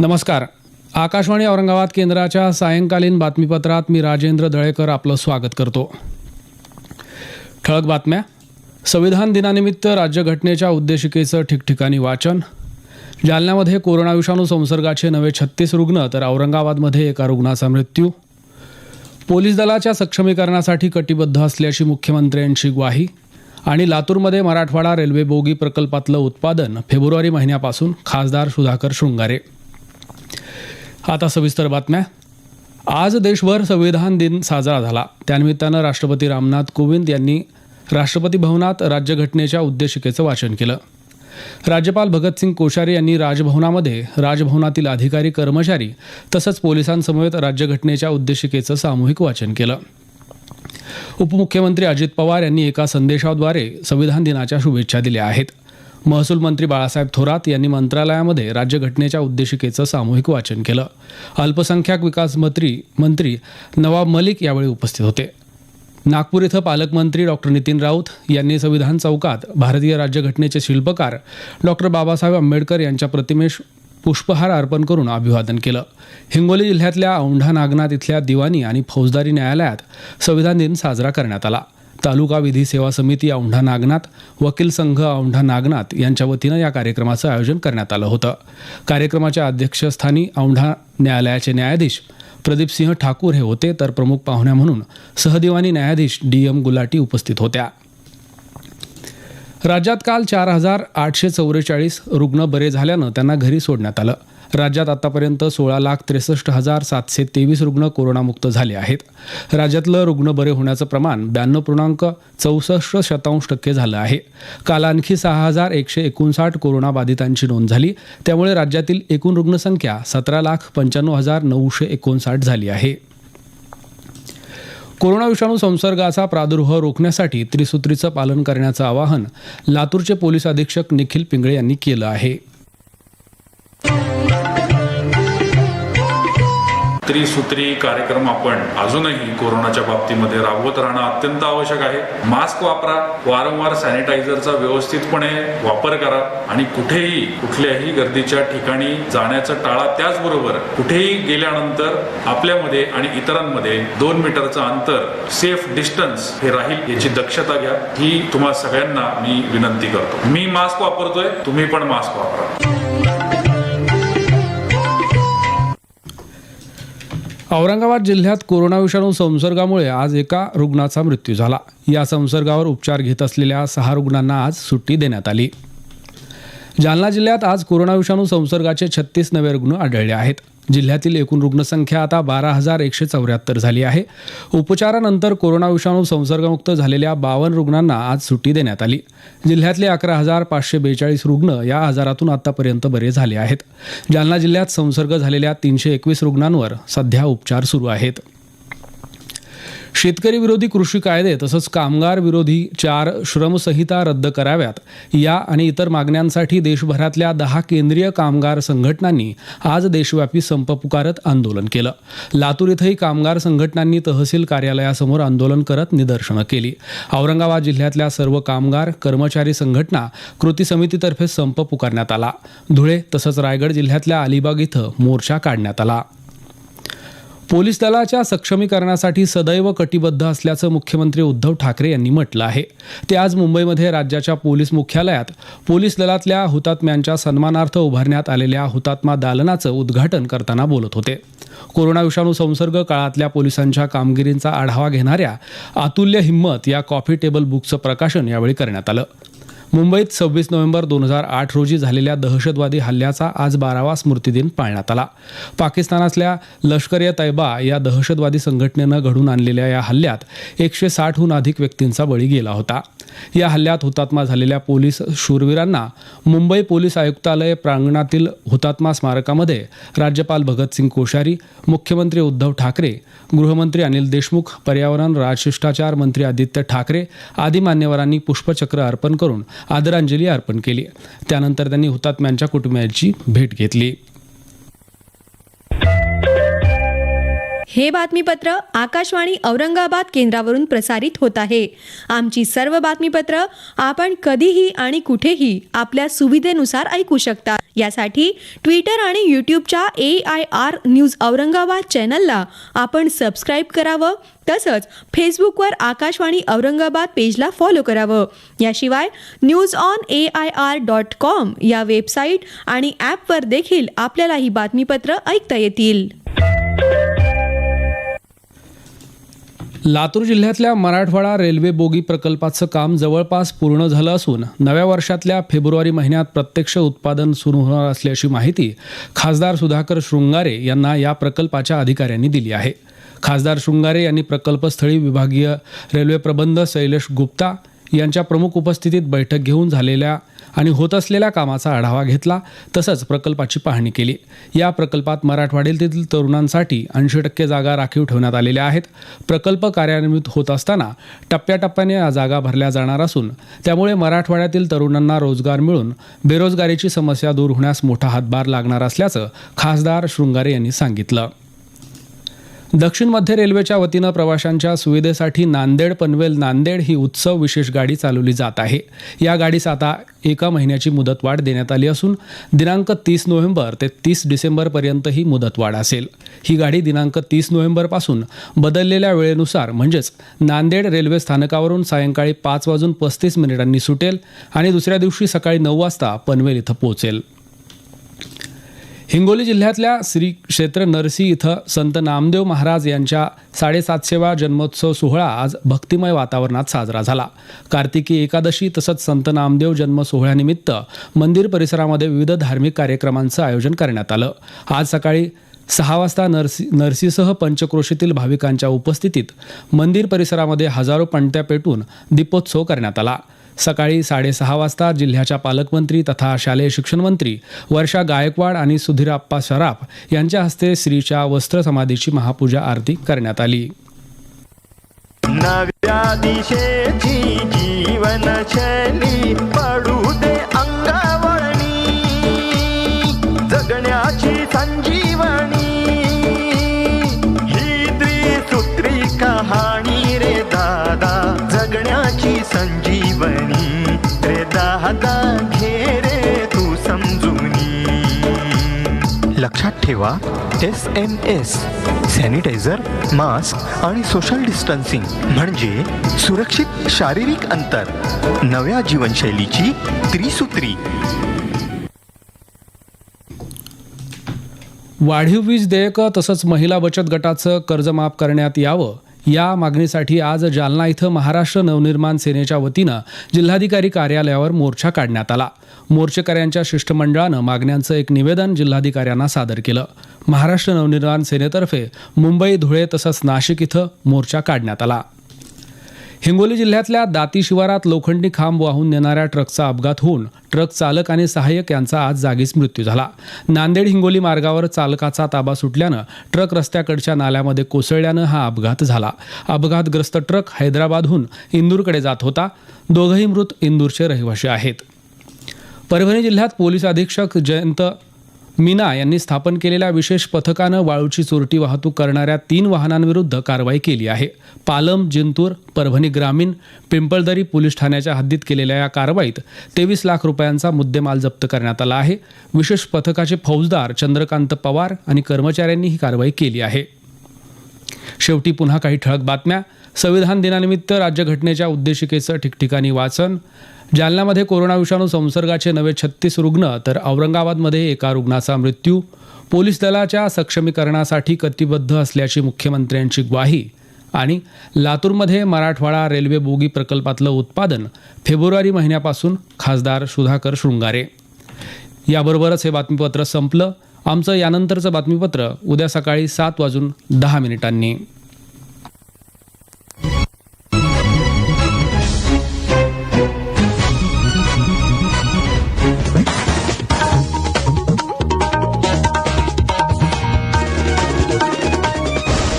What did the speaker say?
नमस्कार. आकाशवाणी औरंगाबाद केंद्राच्या सायंकालीन बातमीपत्रात मी राजेंद्र दळेकर आपलं स्वागत करतो. ठळक बातम्या. संविधान दिनानिमित्त राज्यघटनेच्या उद्देशिकेचं ठिकठिकाणी वाचन. जालन्यामध्ये कोरोना विषाणू संसर्गाचे नवे छत्तीस रुग्ण तर औरंगाबादमध्ये एका रुग्णाचा मृत्यू. पोलीस दलाच्या सक्षमीकरणासाठी कटिबद्ध असल्याची मुख्यमंत्र्यांची ग्वाही आणि लातूरमध्ये मराठवाडा रेल्वे बोगी प्रकल्पातलं उत्पादन फेब्रुवारी महिन्यापासून खासदार सुधाकर शृंगारे. आता सविस्तर बातम्या. आज देशभर संविधान दिन साजरा झाला. त्यानिमित्तानं राष्ट्रपती रामनाथ कोविंद यांनी राष्ट्रपती भवनात राज्यघटनेच्या उद्देशिकेचं वाचन केलं. राज्यपाल भगतसिंग कोश्यारी यांनी राजभवनामध्ये राजभवनातील अधिकारी कर्मचारी तसंच पोलिसांसमवेत राज्यघटनेच्या उद्देशिकेचं सामूहिक वाचन केलं. उपमुख्यमंत्री अजित पवार यांनी एका संदेशाद्वारे संविधान दिनाच्या शुभेच्छा दिल्या आहेत. महसूल मंत्री बाळासाहेब थोरात यांनी मंत्रालयामध्ये राज्यघटनेच्या उद्देशिकेचं सामूहिक वाचन केलं. अल्पसंख्याक विकास मंत्री मंत्री नवाब मलिक यावेळी उपस्थित होते. नागपूर इथं पालकमंत्री डॉक्टर नितीन राऊत यांनी संविधान चौकात भारतीय राज्यघटनेचे शिल्पकार डॉक्टर बाबासाहेब आंबेडकर यांच्या प्रतिमेश पुष्पहार अर्पण करून अभिवादन केलं. हिंगोली जिल्ह्यातल्या औंढा नागनाथ इथल्या दिवाणी आणि फौजदारी न्यायालयात संविधान दिन साजरा करण्यात आला. तालुका विधी सेवा समिती औंढा नागनाथ वकील संघ औंढा नागनाथ यांच्या वतीनं या कार्यक्रमाचं आयोजन करण्यात आलं होतं. कार्यक्रमाच्या अध्यक्षस्थानी औंढा न्यायालयाचे न्यायाधीश प्रदीपसिंह ठाकूर हे होते तर प्रमुख पाहुण्या म्हणून सहदिवानी न्यायाधीश डी एम गुलाटी उपस्थित होत्या. राज्यात काल चार हजार आठशे चौवेचाळीस रुग्ण बरे झाल्यानं त्यांना घरी सोडण्यात आलं. राज्यात आतापर्यंत सोळा लाख त्रेसष्ट हजार सातशे तेवीस रुग्ण कोरोनामुक्त झाले आहेत. राज्यातलं रुग्ण बरे होण्याचं प्रमाण ब्याण्णव पूर्णांक चौसष्ट शतांश टक्के झालं आहे. काल आणखी सहा हजार एकशे एकोणसाठ कोरोनाबाधितांची नोंद झाली. त्यामुळे राज्यातील एकूण रुग्णसंख्या सतरा लाख पंच्याण्णव हजार नऊशे एकोणसाठ झाली आहे. कोरोना विषाणू संसर्गाचा प्रादुर्भाव रोखण्यासाठी त्रिसूत्रीचं पालन करण्याचं आवाहन लातूरचे पोलीस अधीक्षक निखिल पिंगळे यांनी केलं आहे. त्रिसूत्री कार्यक्रम आपण अजूनही कोरोनाच्या बाबतीमध्ये राबवत राहणं अत्यंत आवश्यक आहे. मास्क वापरा वारंवार सॅनिटायझरचा व्यवस्थितपणे वापर करा आणि कुठेही कुठल्याही गर्दीच्या ठिकाणी जाण्याचं टाळा त्याचबरोबर कुठेही गेल्यानंतर आपल्यामध्ये आणि इतरांमध्ये दोन मीटरचं अंतर सेफ डिस्टन्स हे राहील याची दक्षता घ्या. ही तुम्हा सगळ्यांना मी विनंती करतो. मी मास्क वापरतोय तुम्ही पण मास्क वापरा. औरंगाबाद जिल्ह्यात कोरोना विषाणू संसर्गामुळे आज एका रुग्णाचा मृत्यू झाला. या संसर्गावर उपचार घेत असलेल्या सहा रुग्णांना आज सुट्टी देण्यात आली. जालना जिल्ह्यात आज कोरोना विषाणू संसर्गाचे छत्तीस नवे रुग्ण आढळले आहेत. जिल्ह्यातील एकूण रुग्णसंख्या आता बारा हजार एकशे चौऱ्याहत्तर झाली आहे. उपचारानंतर कोरोना विषाणू संसर्गमुक्त झालेल्या बावन्न रुग्णांना आज सुट्टी देण्यात आली. जिल्ह्यातले अकरा हजार पाचशे बेचाळीस रुग्ण या आजारातून आतापर्यंत बरे झाले आहेत. जालना जिल्ह्यात संसर्ग झालेल्या तीनशे एकवीस रुग्णांवर सध्या उपचार सुरू आहेत. शेतकरी विरोधी कृषी कायदे तसंच कामगार विरोधी चार श्रमसंहिता रद्द कराव्यात. या आणि इतर मागण्यांसाठी देशभरातल्या दहा केंद्रीय कामगार संघटनांनी आज देशव्यापी संप पुकारत आंदोलन केलं. लातूर इथंही कामगार संघटनांनी तहसील कार्यालयासमोर आंदोलन करत निदर्शनं केली. औरंगाबाद जिल्ह्यातल्या सर्व कामगार कर्मचारी संघटना कृती समितीतर्फे संप पुकारण्यात आला. धुळे तसंच रायगड जिल्ह्यातल्या अलिबाग इथं मोर्चा काढण्यात आला. पोलीस दलाच्या सक्षमीकरणासाठी सदैव कटिबद्ध असल्याचं मुख्यमंत्री उद्धव ठाकरे यांनी म्हटलं आहे. ते आज मुंबईमध्ये राज्याच्या पोलीस मुख्यालयात पोलीस दलातल्या हुतात्म्यांच्या सन्मानार्थ उभारण्यात आलेल्या हुतात्मा दालनाचं उद्घाटन करताना बोलत होते. कोरोना विषाणू संसर्ग काळातल्या पोलिसांच्या कामगिरींचा आढावा घेणाऱ्या अतुल्य हिंमत या कॉफी टेबल बुकचं प्रकाशन यावेळी करण्यात आलं. मुंबईत सव्वीस नोव्हेंबर दोन हजार आठ रोजी झालेल्या दहशतवादी हल्ल्याचा आज बारावा स्मृतिदिन पाळण्यात आला. पाकिस्तानातल्या लष्कर ए तैबा या दहशतवादी संघटनेनं घडून आणलेल्या या हल्ल्यात एकशे साठहून अधिक व्यक्तींचा बळी गेला होता. या हल्ल्यात हुतात्मा झालेल्या पोलीस शूरवीरांना मुंबई पोलीस आयुक्तालय प्रांगणातील हुतात्मा स्मारकामध्ये राज्यपाल भगतसिंग कोश्यारी मुख्यमंत्री उद्धव ठाकरे गृहमंत्री अनिल देशमुख पर्यावरण राजशिष्टाचार मंत्री आदित्य ठाकरे आदी मान्यवरांनी पुष्पचक्र अर्पण करून आदरांजली अर्पण केली. त्यानंतर त्यांनी हुतात्म्यांच्या कुटुंबियांची भेट घेतली. हे बातमीपत्र आकाशवाणी औरंगाबाद केंद्रावरून प्रसारित होत आहे. आमची सर्व बातमीपत्र आपण कधीही आणि कुठेही आपल्या सुविधेनुसार ऐकू शकता. यासाठी ट्विटर आणि यूट्यूबच्या A I R news Aurangabad चॅनलला आपण सबस्क्राईब करावं तसंच फेसबुकवर आकाशवाणी औरंगाबाद पेजला फॉलो करावं. याशिवाय news on A I R dot com या वेबसाईट आणि ॲपवर देखील आपल्याला ही बातमीपत्र ऐकता येतील. लातूर जिल्ह्यातल्या मराठवाडा रेल्वे बोगी प्रकल्पाचं काम जवळपास पूर्ण झालं असून नव्या वर्षातल्या फेब्रुवारी महिन्यात प्रत्यक्ष उत्पादन सुरू होणार असल्याची माहिती खासदार सुधाकर शृंगारे यांना या प्रकल्पाच्या अधिकाऱ्यांनी दिली आहे. खासदार शृंगारे यांनी प्रकल्पस्थळी विभागीय रेल्वे प्रबंध शैलेश गुप्ता यांच्या प्रमुख उपस्थितीत बैठक घेऊन झालेल्या आणि होत असलेल्या कामाचा आढावा घेतला तसंच प्रकल्पाची पाहणी केली. या प्रकल्पात मराठवाड्यातील तरुणांसाठी ऐंशी टक्के जागा राखीव ठेवण्यात आलेल्या आहेत. प्रकल्प कार्यान्वित होत असताना टप्प्याटप्प्याने या जागा भरल्या जाणार असून त्यामुळे मराठवाड्यातील तरुणांना रोजगार मिळून बेरोजगारीची समस्या दूर होण्यास मोठा हातभार लागणार असल्याचं खासदार शृंगारे यांनी सांगितलं. दक्षिण मध्य रेल्वेच्या वतीनं प्रवाशांच्या सुविधेसाठी नांदेड पनवेल नांदेड ही उत्सव विशेष गाडी चालवली जात आहे. या गाडीस आता एका महिन्याची मुदतवाढ देण्यात आली असून दिनांक तीस नोव्हेंबर ते तीस डिसेंबरपर्यंत ही मुदतवाढ असेल. ही गाडी दिनांक तीस नोव्हेंबरपासून बदललेल्या वेळेनुसार म्हणजेच नांदेड रेल्वे स्थानकावरून सायंकाळी पाच वाजून पस्तीस मिनिटांनी सुटेल आणि दुसऱ्या दिवशी सकाळी नऊ वाजता पनवेल इथं पोहोचेल. हिंगोली जिल्ह्यातल्या श्री क्षेत्र नरसी इथं संत नामदेव महाराज यांच्या साडेसातशेवा जन्मोत्सव सोहळा आज भक्तिमय वातावरणात साजरा झाला. कार्तिकी एकादशी तसंच संत नामदेव जन्म सोहळ्यानिमित्त मंदिर परिसरामध्ये विविध धार्मिक कार्यक्रमांचं आयोजन करण्यात आलं. आज सकाळी सहा वाजता नरसी नरसीसह पंचक्रोशीतील भाविकांच्या उपस्थितीत मंदिर परिसरामध्ये हजारो पणत्या पेटून दीपोत्सव करण्यात आला. सकाळी साडेसहा वाजता जिल्ह्याच्या पालकमंत्री तथा शालेय शिक्षण मंत्री वर्षा गायकवाड आणि सुधीराप्पा सराफ यांच्या हस्ते श्रीच्या वस्त्र समाधीची महापूजा आरती करण्यात आली. नव्या दिशेची जीवनशैली दादा घे रे तू समजूनी लक्षात ठेवा S M S sanitiser mask आणि सोशल डिस्टन्सिंग म्हणजे सुरक्षित शारीरिक अंतर. नव्या जीवनशैलीची त्रिसूत्री. वाढीव वीज देयकं तसंच महिला बचत गटाचं कर्ज माफ करण्यात यावं. या मागणीसाठी आज जालना इथं महाराष्ट्र नवनिर्माण सेनेच्या वतीनं जिल्हाधिकारी कार्यालयावर मोर्चा काढण्यात आला. मोर्चेकऱ्यांच्या शिष्टमंडळानं मागण्यांचं एक निवेदन जिल्हाधिकाऱ्यांना सादर केलं. महाराष्ट्र नवनिर्माण सेनेतर्फे मुंबई धुळे तसंच नाशिक इथं मोर्चा काढण्यात आला. हिंगोली जिल्ह्यातल्या दाती शिवारात लोखंडी खांब वाहून नेणाऱ्या ट्रकचा अपघात होऊन ट्रक चालक आणि सहाय्यक यांचा आज जागीच मृत्यू झाला. नांदेड हिंगोली मार्गावर चालकाचा ताबा सुटल्यानं ट्रक रस्त्याकडच्या नाल्यामध्ये कोसळल्यानं हा अपघात झाला. अपघातग्रस्त ट्रक हैदराबादहून इंदूरकडे जात होता. दोघंही मृत इंदूरचे रहिवाशी आहेत. परभणी जिल्ह्यात पोलीस अधीक्षक जयंत मीना यांनी स्थापन केलेल्या विशेष पथकानं वाळूची चोरटी वाहतूक करणाऱ्या तीन वाहनांविरुद्ध कारवाई केली आहे. पालम जिंतूर परभणी ग्रामीण पिंपळदरी पोलीस ठाण्याच्या हद्दीत केलेल्या या कारवाईत तेवीस लाख रुपयांचा मुद्देमाल जप्त करण्यात आला आहे. विशेष पथकाचे फौजदार चंद्रकांत पवार आणि कर्मचाऱ्यांनी ही कारवाई केली आहे. शेवटी पुन्हा काही ठळक बातम्या. संविधान दिनानिमित्त राज्यघटनेच्या उद्देशिकेचं ठिकठिकाणी वाचन. जालन्यामध्ये कोरोना विषाणू संसर्गाचे नवे छत्तीस रुग्ण तर औरंगाबादमध्ये एका रुग्णाचा मृत्यू. पोलीस दलाच्या सक्षमीकरणासाठी कटिबद्ध असल्याची मुख्यमंत्र्यांची ग्वाही. आणि लातूरमध्ये मराठवाडा रेल्वे बोगी प्रकल्पातलं उत्पादन फेब्रुवारी महिन्यापासून खासदार सुधाकर शृंगारे. याबरोबरच हे बातमीपत्र संपलं. आमचं यानंतरचं बातमीपत्र उद्या सकाळी सात वाजून दहा मिनिटांनी.